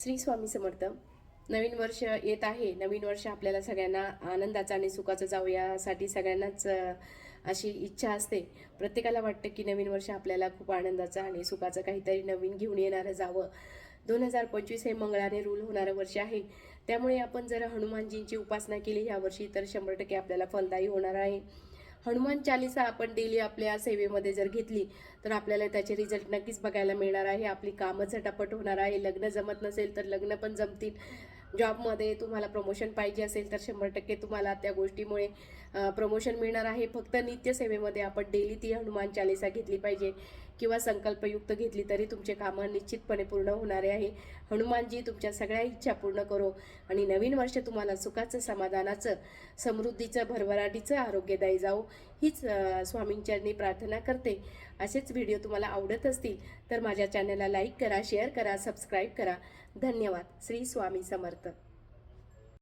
श्री स्वामी समर्थ. नवीन वर्ष येत आहे. नवीन वर्ष आपल्याला सगळ्यांना आनंदाचं आणि सुखाचं जावं यासाठी सगळ्यांनाच अशी इच्छा असते. प्रत्येकाला वाटतं की नवीन वर्ष आपल्याला खूप आनंदाचं आणि सुखाचं काहीतरी नवीन घेऊन येणारं जावं. दोन हजार पंचवीस हे मंगळाने रूल होणारं वर्ष आहे. त्यामुळे आपण जर हनुमानजींची उपासना केली ह्या वर्षी तर शंभर टक्के आपल्याला फलदायी होणार आहे. हनुमान चालिसा आपण डेली आपल्या सेवेमध्ये जर घेतली तर आपल्याला त्याचे रिझल्ट नक्कीच बघायला मिळणार आहे. आपली कामं झटापट होणार आहे. लग्न जमत नसेल तर लग्न पण जमतील. जॉबमध्ये तुम्हाला प्रमोशन पाहिजे असेल तर शंभर टक्के तुम्हाला त्या गोष्टीमुळे प्रमोशन मिळणार आहे. फक्त नित्यसेवेमध्ये आपण डेली ती हनुमान चालिसा घेतली पाहिजे. किंवा संकल्पयुक्त घेतली तरी तुमचे कामं निश्चितपणे पूर्ण होणारे आहे. हनुमानजी तुमच्या सगळ्या इच्छा पूर्ण करो आणि नवीन वर्ष तुम्हाला सुखाचं समाधानाचं समृद्धीचं भरभराटीचं आरोग्यदायी जाऊ हीच स्वामींच्यांनी प्रार्थना करते. असेच व्हिडिओ तुम्हाला आवडत असतील तर माझ्या चॅनलला लाईक करा शेअर करा सबस्क्राईब करा. धन्यवाद. श्री स्वामी समर्थ.